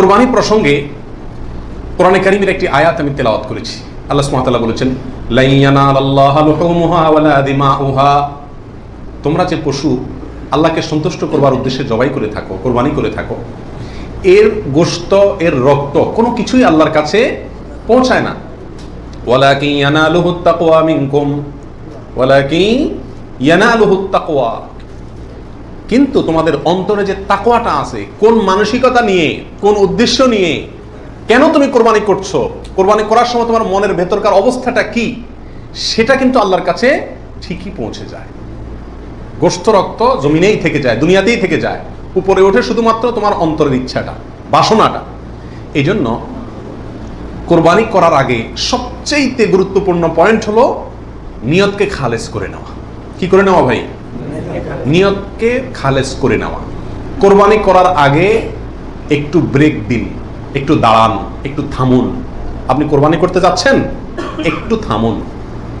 কোরবানি প্রসঙ্গে কোরআনে কারিমের একটি আয়াত আমি তেলাওয়াত করেছি। আল্লাহ সুবহানাহু বলেছেন লাইয়ানা তোমরা যে পশু আল্লাহকে সন্তুষ্ট করবার উদ্দেশ্যে জবাই করে থাকো, কোরবানি করে থাকো, এর গোশত, এর রক্ত কোনো কিছুই আল্লাহর কাছে পৌঁছায় না। ওয়ালাকিন ইয়ানালুহুত তাকওয়া মিনকুম। ওয়ালাকিন ইয়ানালুহুত তাকওয়া। কিন্তু তোমাদের অন্তরে যে তাকোয়াটা আছে, কোন মানসিকতা নিয়ে, কোন উদ্দেশ্য নিয়ে, কেন তুমি কোরবানি করছ? কোরবানি করার সময় তোমার মনের ভেতরকার অবস্থাটা কি? সেটা কিন্তু আল্লাহর কাছে ঠিকই পৌঁছে যায়। গোস্ত রক্ত জমিনেই থেকে যায়, দুনিয়াতেই থেকে যায়। উপরে ওঠে শুধুমাত্র তোমার অন্তরের ইচ্ছাটা, বাসনাটা। এই জন্য কোরবানি করার আগে সবচেয়ে গুরুত্বপূর্ণ পয়েন্ট হলো নিয়তকে খালেজ করে নেওয়া। কি করে নেওয়া ভাই? নিয়তকে খালেজ করে নেওয়া। কোরবানি করার আগে একটু ব্রেক দিন, একটু দাঁড়ান, একটু থামুন। আপনি কোরবানি করতে যাচ্ছেন? একটু থামুন।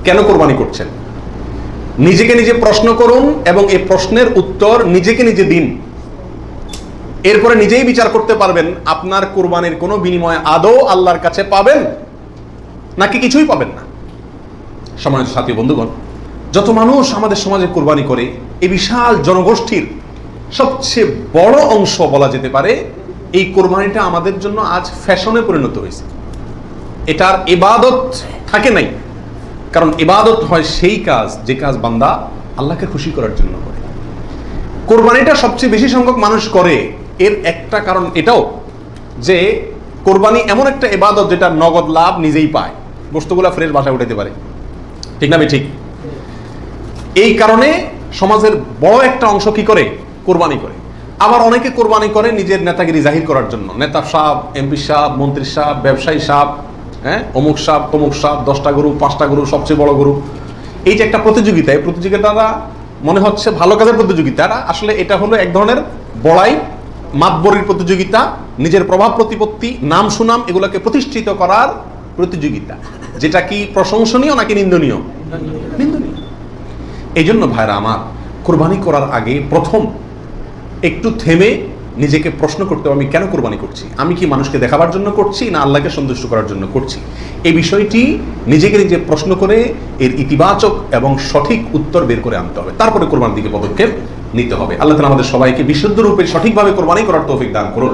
কেন কোরবানি করছেন? নিজেকে নিজে প্রশ্ন করুন এবং এই প্রশ্নের উত্তর নিজেকে নিজে দিন। এরপরে নিজেই বিচার করতে পারবেন, আপনার কোরবানির কোনো বিনিময় আদৌ আল্লাহর কাছে পাবেন নাকি কিছুই পাবেন না। সমাজ সাথী বন্ধুগণ যত মানুষ আমাদের সমাজে কোরবানি করে, এই বিশাল জনগোষ্ঠীর সবচেয়ে বড় অংশ বলা যেতে পারে, এই কোরবানিটা আমাদের জন্য আজ ফ্যাশনে পরিণত হয়েছে। এটার এবাদত থাকে নাই। কারণ এবাদত হয় সেই কাজ, যে কাজ বান্দা আল্লাহকে খুশি করার জন্য করে। কোরবানিটা সবচেয়ে বেশি সংখ্যক মানুষ করে, এর একটা কারণ এটাও যে কোরবানি এমন একটা এবাদত যেটা নগদ লাভ নিজেই পায়। বস্তুগুলা ফ্রেশ বাসায় উঠাইতে পারে। ঠিক না আমি ঠিক? এই কারণে সমাজের বড় একটা অংশ কি করে? কোরবানি করে। আবার অনেকে কোরবানি করে নিজের নেতাগিরি জাহির করার জন্য। নেতা সাহেব এমপি সাহেব মন্ত্রী সাহেব ব্যবসায়ী সাহেব হ্যাঁ? অমুক সাহেব তমুক সাহেব দশটা গরু পাঁচটা গরু সবচেয়ে বড় গরু। এই যে একটা প্রতিযোগিতা এই প্রতিযোগিতাটা মনে হচ্ছে ভালো কাজের প্রতিযোগিতা আসলে এটা হলো এক ধরনের বড়াই মাতবরির প্রতিযোগিতা নিজের প্রভাব প্রতিপত্তি নাম সুনাম এগুলোকে প্রতিষ্ঠিত করার প্রতিযোগিতা। যেটা কি প্রশংসনীয় নাকি নিন্দনীয়। নিন্দনীয়। এই জন্য ভাইরা আমার কোরবানি করার আগে প্রথম একটু থেমে নিজেকে প্রশ্ন করতে আমি কেন কোরবানি করছি? আমি কি মানুষকে দেখাবার জন্য করছি না আল্লাহকে সন্তুষ্ট করার জন্য করছি? এই বিষয়টি নিজেকে নিজে প্রশ্ন করে এর ইতিবাচক এবং সঠিক উত্তর বের করে আনতে হবে। তারপরে কোরবানির দিকে পদক্ষেপ নিতে হবে। আল্লাহ তালা আমাদের সবাইকে বিশুদ্ধ রূপে সঠিকভাবে কোরবানি করার তৌফিক দান করুন।